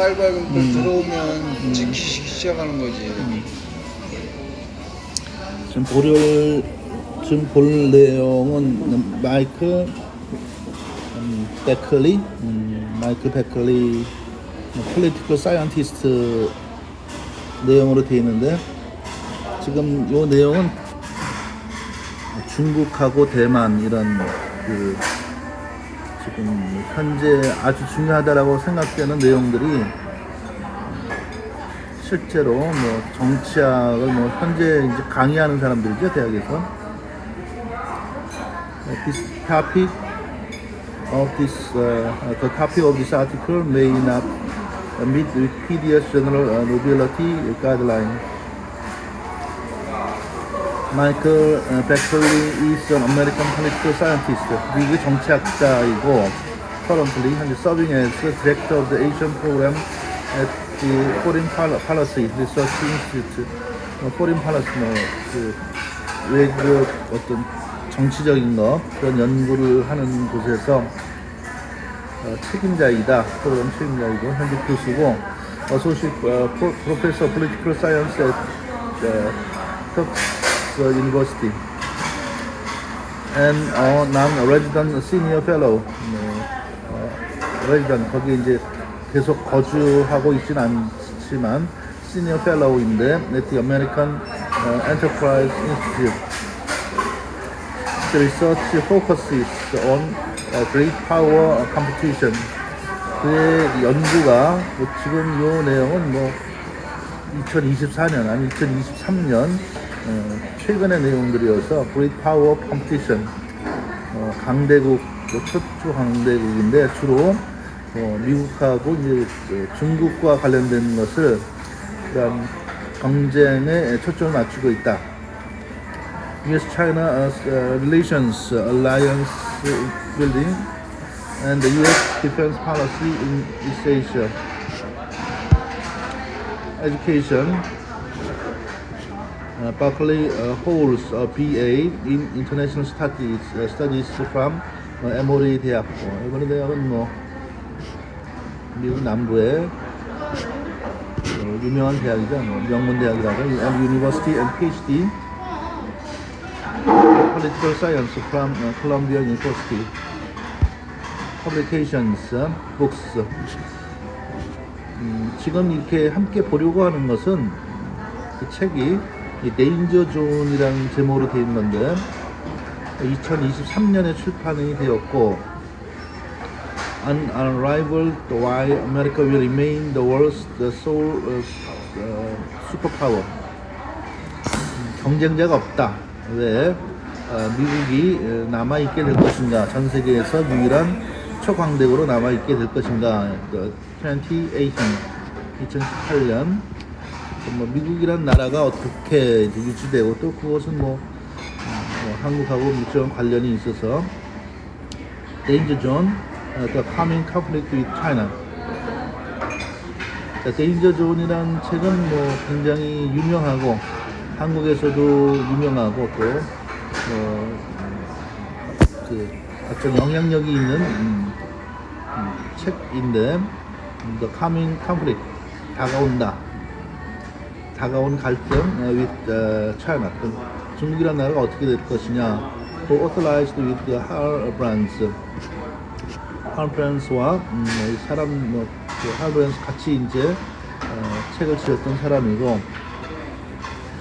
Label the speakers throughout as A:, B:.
A: 빨빨금 또
B: 음.
A: 들어오면 찍히기 시작하는 거지.
B: 지금 볼, 지금 볼 내용은 마이크 음, 베클리, 음, 마이크 베클리, 폴리티컬 사이언티스트 내용으로 되어 있는데 지금 이 내용은 중국하고 대만 이런 그 지금 현재 아주 중요하다라고 생각되는 내용들이 실제로 뭐 정치학을 뭐 현재 이제 강의하는 사람들이죠 대학에서 this topic of this uh, the topic of this article may not meet Wikipedia's general uh, nobility uh, Beckley is an American political scientist. 미국 정치학자이고 currently 현재 Asian program at the Foreign Pol- Policy Research Institute. 어, Foreign Policy 뭐그 외국 어떤 정치적인 거 그런 연구를 하는 곳에서 어, 책임자이다. 프로그램 책임자이고 현재 교수고 uh, Science at uh, Tufts University and uh, non-resident senior fellow 네, 어, resident 거기 이제 계속 거주하고 있진 않지만 senior fellow인데 at the American uh, Enterprise Institute the research focuses on uh, great power competition. 그의 연구가 뭐 지금 이 내용은 뭐 2024년 아니 2023년 어, 최근의 내용들이어서 great power competition 어, 강대국 뭐 초초 강대국인데 주로 어, 미국하고 이제 그 중국과 관련된 것을 그런 경쟁에 초점을 맞추고 있다. U.S.-China uh, relations alliance building and the U.S. defense policy in East Asia. Education. Uh, Berkeley uh, holds a BA in International Studies, uh, studies from uh, Emory 대학. 어, 이번에 대학은 뭐 미국 남부의 어, 유명한 대학이죠. 뭐 명문 대학이라고. University and PhD. Political Science from uh, Columbia University. Publications, uh, books. 음, 지금 이렇게 함께 보려고 하는 것은 그 책이 이 데인저 존이라는 제목으로 되어 있는 건데 2023년에 출판이 되었고 An Unrivaled Why America Will Remain the World's the Sole uh, uh, Superpower 음, 경쟁자가 없다. 왜 어, 미국이 어, 남아 있게 될 것인가? 전 세계에서 유일한 초강대국으로 남아 있게 될 것인가? 그 2018, 2018년 뭐 미국이란 나라가 어떻게 유지되고 또 그것은 뭐, 음, 뭐 한국하고 밀접한 관련이 있어서 Danger Zone, 어, The Coming Conflict with China. 자, 데인저 존이란 책은 뭐 굉장히 유명하고 한국에서도 유명하고 또 어, 그 어떤 영향력이 있는 음, 음, 책인데 음, The Coming Conflict 다가온다 다가온 갈등 어, with uh, China 그 중국이라는 나라가 어떻게 될 것이냐 또 authorized with the Har Brands Har Brands와 음, 이 사람 뭐그 Har Brands 같이 이제 어, 책을 지었던 사람이고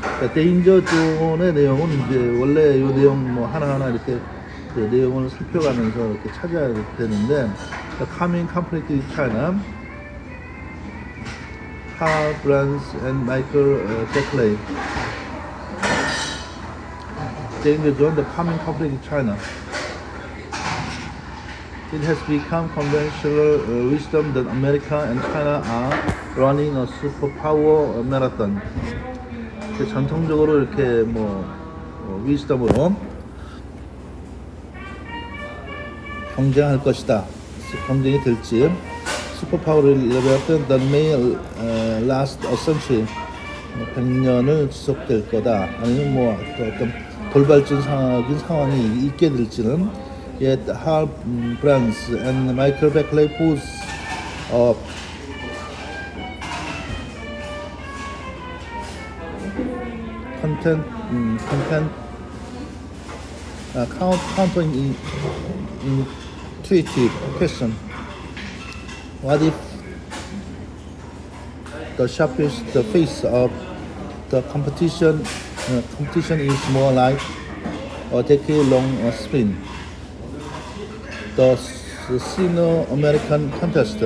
B: 그러니까 데인저 존의 내용은 이제 원래 이 내용 뭐 하나하나 이렇게 그 내용을 살펴가면서 이렇게 찾아야 되는데 The Coming Conflict with China Karl Brands and Michael uh, Beckley Danger Zone The Coming Conflict with China It has become conventional uh, wisdom that America and China are running a superpower marathon. 그 전통적으로 이렇게 뭐 어, 위스덤으로 경쟁할 것이다. 경쟁이 될지 슈퍼파워를 레벨했던 단매일 last a century 100년을 지속될 거다 아니면 뭐 어떤 돌발적인 상황, 상황이 있게 될지는 yet Harp Brands and Michael Beckley pulls up content um, content uh, count countering in, in intuitive question What if the sharpest the face of the competition uh, competition is more like a decade long uh, sprint? The Sino-American contest.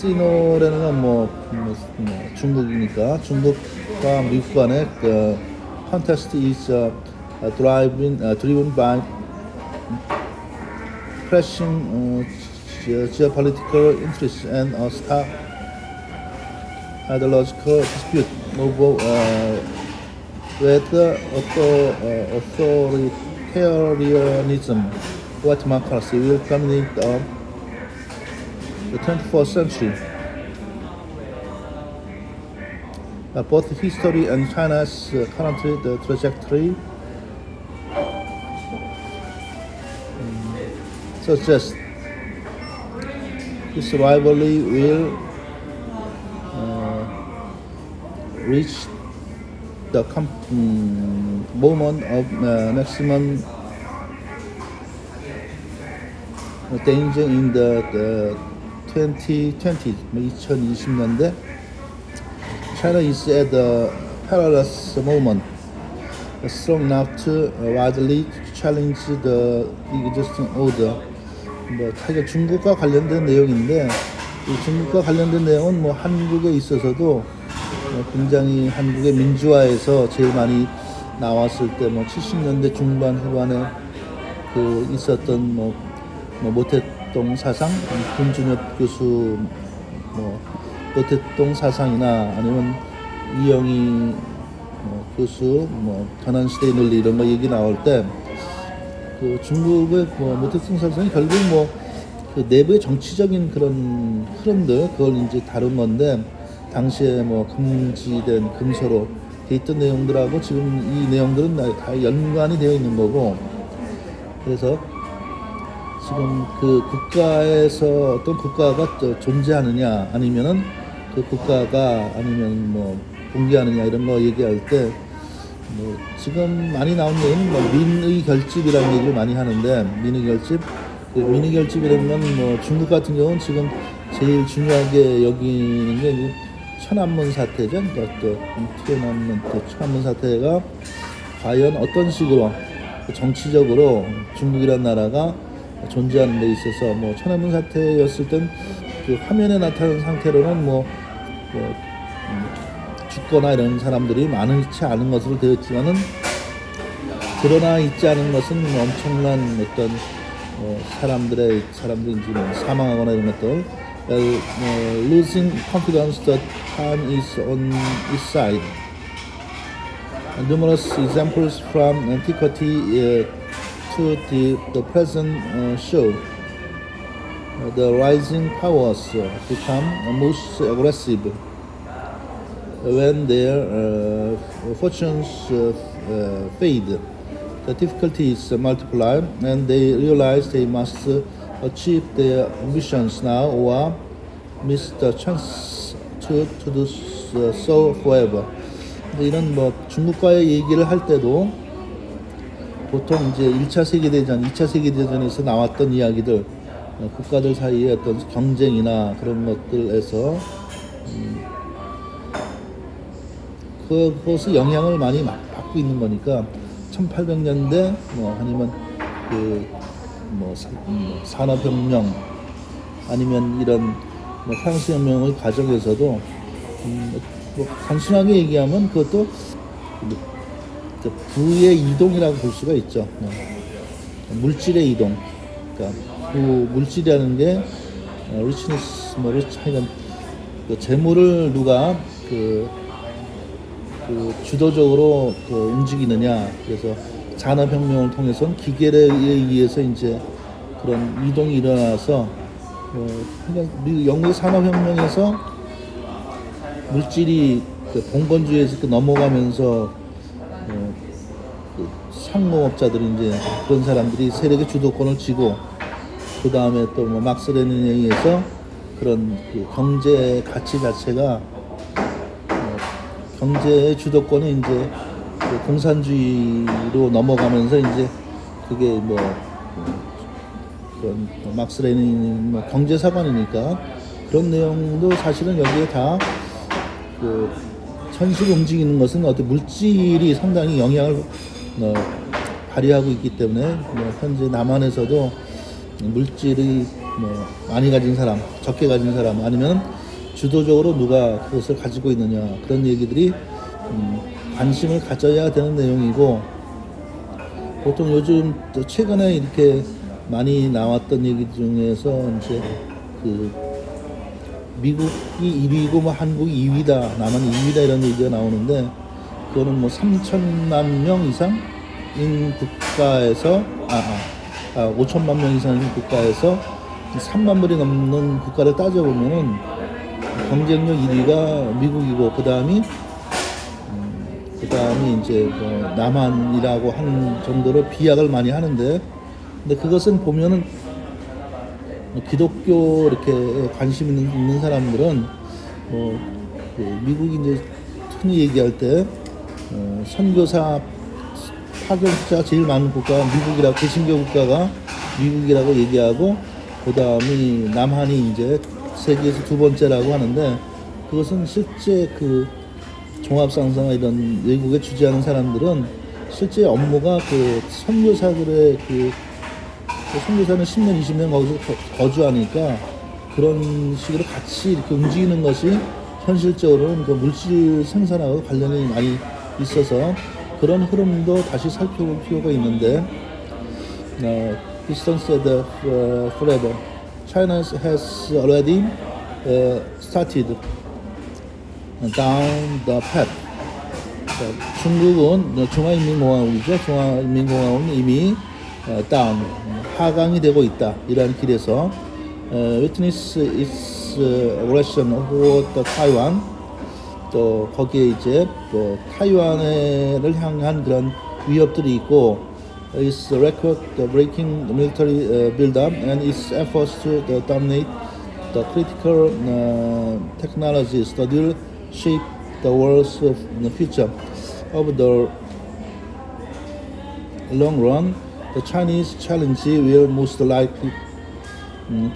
B: 시노라는 건 뭐, 뭐, 뭐 중국이니까 중국과 미국 간의 그 contest is uh, uh, driven uh, driven by pressing uh, ge- geopolitical interests and a stark ideological dispute over uh, whether author, uh, authoritarianism or democracy will dominate the, the 21st century. Uh, both history and China's uh, current uh, trajectory suggest this rivalry will uh, reach the mm, moment of uh, maximum danger in the, the 2020, 2020년대. China is at the perilous moment, strong enough to widely challenge the existing order. 뭐 자기가 중국과 관련된 내용인데 이 중국과 관련된 내용은 뭐 한국에 있어서도 뭐 굉장히 한국의 민주화에서 제일 많이 나왔을 때 뭐 70년대 중반 후반에 그 있었던 뭐, 뭐 모태동 사상, 김준엽 교수 뭐 모태동 사상이나 아니면 이영희 뭐 교수 뭐 전환시대의 논리 이런 거 얘기 나올 때 그 중국의 뭐 모태성 사상이 결국 뭐 그 내부의 정치적인 그런 흐름들 그걸 이제 다룬 건데 당시에 뭐 금지된 금서로 돼 있던 내용들하고 지금 이 내용들은 다- 다 연관이 되어 있는 거고 그래서 지금 그 국가에서 어떤 국가가 또 존재하느냐 아니면은 그 국가가 아니면 뭐 붕괴하느냐 이런 거 얘기할 때 뭐 지금 많이 나온 얘기는 뭐 민의 결집이라는 얘기를 많이 하는데 민의 결집 그 민의 결집이라는 건뭐 중국 같은 경우는 지금 제일 중요하게 여기는 게 천안문 사태죠. 그러니까 또 티에난문 또 천안문 사태가 과연 어떤 식으로 정치적으로 중국이라는 나라가 존재하는 데 있어서 뭐 천안문 사태였을 땐 그 화면에 나타난 상태로는 뭐, 뭐 음, 죽거나 이런 사람들이 많지 않은 것으로 되어 있지만은 드러나 있지 않은 것은 뭐 엄청난 어떤 어, 사람들의 사람들인지 뭐 사망하거나 이런 것들 well, 뭐, losing confidence that time is on its side numerous examples from antiquity uh, to the, the present uh, show uh, the rising powers uh, become most aggressive when their uh, fortunes uh, uh, fade. The difficulties multiply and they realize they must uh, achieve their ambitions now or miss the chance to, to do so forever. 이런 뭐 중국과의 얘기를 할 때도 보통 이제 1차 세계대전, 2차 세계대전에서 나왔던 이야기들, 어, 국가들 사이의 어떤 경쟁이나 그런 것들에서 그것의 영향을 많이 막 받고 있는 거니까 1800년대 뭐 아니면 그뭐 뭐 산업혁명 아니면 이런 뭐 프랑스 혁명의 과정에서도 음, 뭐 단순하게 얘기하면 그것도 뭐저 부의 이동이라고 볼 수가 있죠. 뭐 물질의 이동. 그러니까 그 물질이라는 게 어, 리치니스 뭐 리치 하여간 그 재물을 누가 그 그 주도적으로 그 움직이느냐. 그래서 산업혁명을 통해서 기계에 의해서 이제 그런 이동이 일어나서 어, 그냥 미- 영국의 산업혁명에서 물질이 그 봉건주의에서 그 넘어가면서 어, 그 상공업자들이 이제 그런 사람들이 세력의 주도권을 쥐고 그 다음에 또 뭐 막스 레닌에 의해서 그런 그 경제 가치 자체가 어, 경제의 주도권이 이제 그 공산주의로 넘어가면서 이제 그게 뭐 그런 뭐 막스 레닌 뭐 경제 사관이니까 그런 내용도 사실은 여기에 다그 현실 움직이는 것은 어떤 물질이 상당히 영향을 어, 발휘하고 있기 때문에 뭐 현재 남한에서도 물질이 뭐 많이 가진 사람, 적게 가진 사람 아니면 주도적으로 누가 그것을 가지고 있느냐. 그런 얘기들이 음, 관심을 가져야 되는 내용이고 보통 요즘 또 최근에 이렇게 많이 나왔던 얘기 중에서 이제 그 미국이 1위고 뭐 한국이 2위다, 남한이 2위다 이런 얘기가 나오는데 그거는 뭐 3천만 명 이상인 국가에서 아, 아, 아 5천만 명 이상인 국가에서 3만 불이 넘는 국가를 따져보면은 경쟁력 1위가 미국이고 그 다음이 그 다음이 이제 뭐 남한이라고 하는 정도로 비약을 많이 하는데 근데 그것은 보면은 기독교 이렇게 관심 있는, 있는 사람들은 뭐, 그 미국이 이제 흔히 얘기할 때 어, 선교사 파견자 제일 많은 국가가 미국이라고 개신교 국가가 미국이라고 얘기하고 그 다음이 남한이 이제 세계에서 두 번째라고 하는데 그것은 실제 그 종합상사나 이런 외국에 주재하는 사람들은 실제 업무가 그 선교사들의 그 그 선교사는 10년, 20년 거기서 거- 거주하니까 그런 식으로 같이 이렇게 움직이는 것이 현실적으로는 그 물질 생산하고 관련이 많이 있어서 그런 흐름도 다시 살펴볼 필요가 있는데 uh, distance said uh, forever. China has already uh, started down the path. 자, 중국은 중화인민공화국이죠. 중화인민공화국은 이미 어, 다운 하강이 되고 있다. 이러한 길에서 어, witness its uh, aggression toward the Taiwan 또 거기에 이제 또 타이완을 향한 그런 위협들이 있고 its record breaking military uh, build-up and its efforts to dominate the critical uh, technologies that will shape the world's future. Over the long run, the Chinese challenge will most likely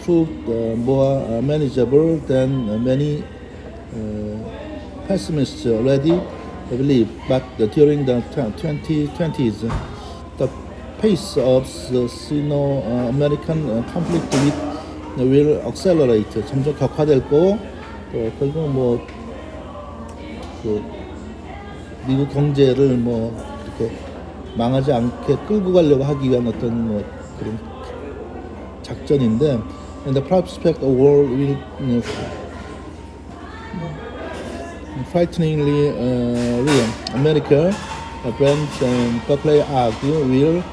B: prove more uh, manageable than many pessimists already believe. But during the tw- 2020s, the pace of Sino-American uh, conflict will, accelerate. 점점 격화될 거고, 또 결국 뭐, 그 미국 경제를 뭐 이렇게 망하지 않게 끌고 가려고 하기 위한 어떤 뭐 그런 작전인데 and the prospect of war will you know, frighteningly uh, real. America, uh, Brent and Buckley argue will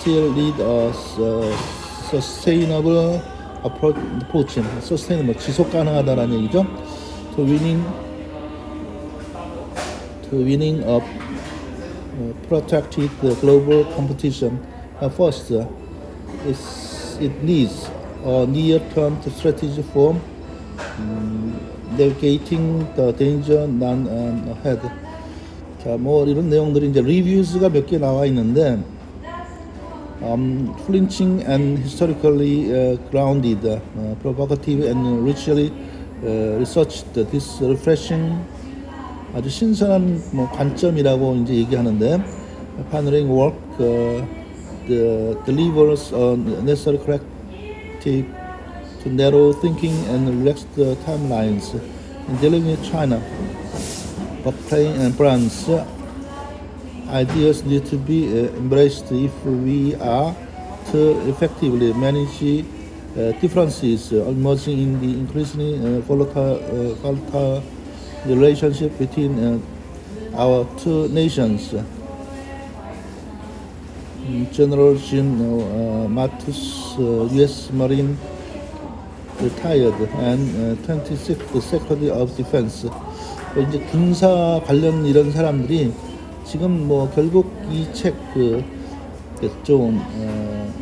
B: still lead a uh, sustainable approach, sustainable 지속 가능하다라는 얘기죠. To winning to winning a uh, protracted uh, global competition. Uh, first, uh, it's, it needs a near-term strategy for um, navigating the danger none uh, ahead. 자, 뭐 이런 내용들이 이제 리뷰스가 몇 개 나와 있는데 um, flinching and historically uh, grounded, uh, provocative and richly uh, researched. This refreshing 아주 신선한 뭐 관점이라고 이제 얘기하는데 pioneering work uh, the delivers a necessary corrective to narrow thinking and relax the timelines in dealing with China. Buckley and Brand's ideas need to be uh, embraced if we are to effectively manage uh, differences uh, emerging in the increasingly uh, volatile, uh, volatile relationship between uh, our two nations. Mm, General Jim uh, Mattis, uh, U.S. Marine, retired, and uh, 26th Secretary of Defense. 뭐 이제 군사 관련 이런 사람들이 지금 뭐 결국 이 책그 좀 어,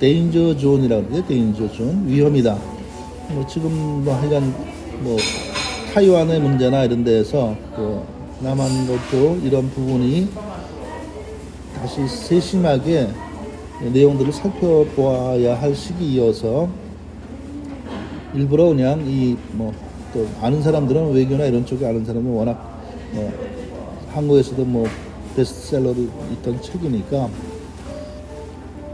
B: 데인저 존이라고 그러죠. 데인저 존 위험이다. 뭐 지금 뭐 하여간 뭐 타이완의 문제나 이런 데에서 그 남한 것도 이런 부분이 다시 세심하게 내용들을 살펴보아야 할 시기이어서 일부러 그냥 이 뭐 또 아는 사람들은 외교나 이런 쪽에 아는 사람은 워낙 뭐 한국에서도 뭐 베스트셀러로 있던 책이니까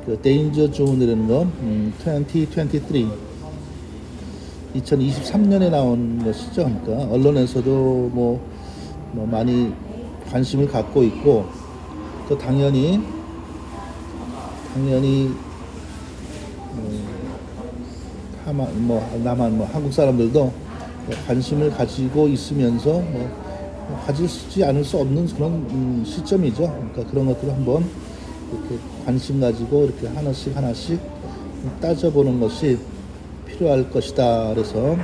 B: 그 데인저 존이라는 거 음, 2023 2023년에 나온 것이죠. 그러니까 언론에서도 뭐, 뭐 많이 관심을 갖고 있고 또 당연히 당연히 음, 뭐 남한 뭐 한국 사람들도 관심을 가지고 있으면서 뭐 가지지 않을 수 없는 그런 음, 시점이죠. 그러니까 그런 것들을 한번 이렇게 관심 가지고 이렇게 하나씩 하나씩 따져보는 것이 필요할 것이다. 그래서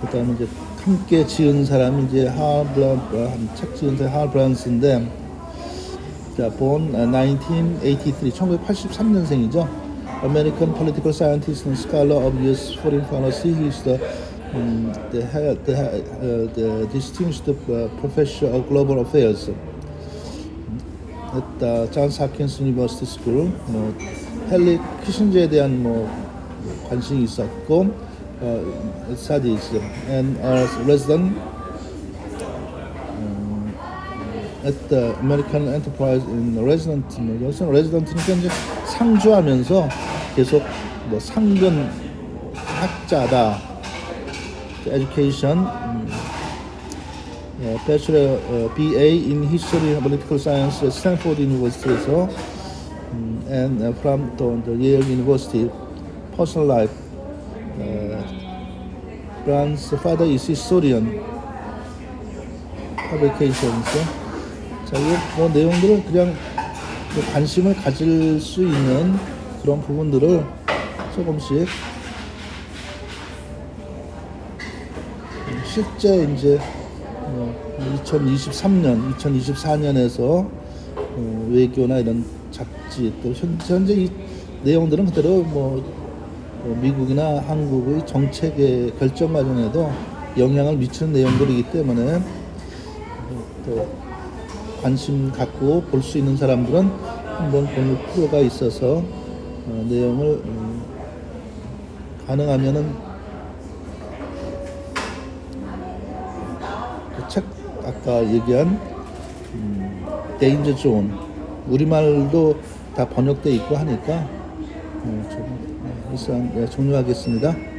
B: 그다음에 이제 함께 지은 사람이 이제 하블란 책 지은 사람 하 브란스인데 자, born 1983, 1983년생이죠. American political scientist and scholar of U.S. foreign policy. He is the um, the, the, uh, the distinguished uh, professor of global affairs at uh, Johns Hopkins University School. 뭐 헨리 키신저에 대한 뭐 관심이 있었고 어, studies and a resident at the American Enterprise in Resident. 뭐 여기서 레지던트니까 이제 상주하면서 계속 뭐 상근 학자다. Education, 음, 예, Bachelor 어, BA in History and Political Science at Stanford University에서 음, and uh, from the, the Yale University Personal Life. Uh, Brown's father is historian. Publications. 자, 이뭐 내용들을 그냥 뭐 관심을 가질 수 있는 그런 부분들을 조금씩 실제 이제 어, 2023년, 2024년에서 어, 외교나 이런 잡지 또 현- 현재 이 내용들은 그대로 뭐 어, 미국이나 한국의 정책의 결정 과정에도 영향을 미치는 내용들이기 때문에 어, 또 관심 갖고 볼 수 있는 사람들은 한번 볼 필요가 있어서 어, 내용을 음, 가능하면은 책 아까 얘기한 음, 데인저 존 우리말도 다 번역돼 있고 하니까 어, 좀 어, 일단 예, 종료하겠습니다.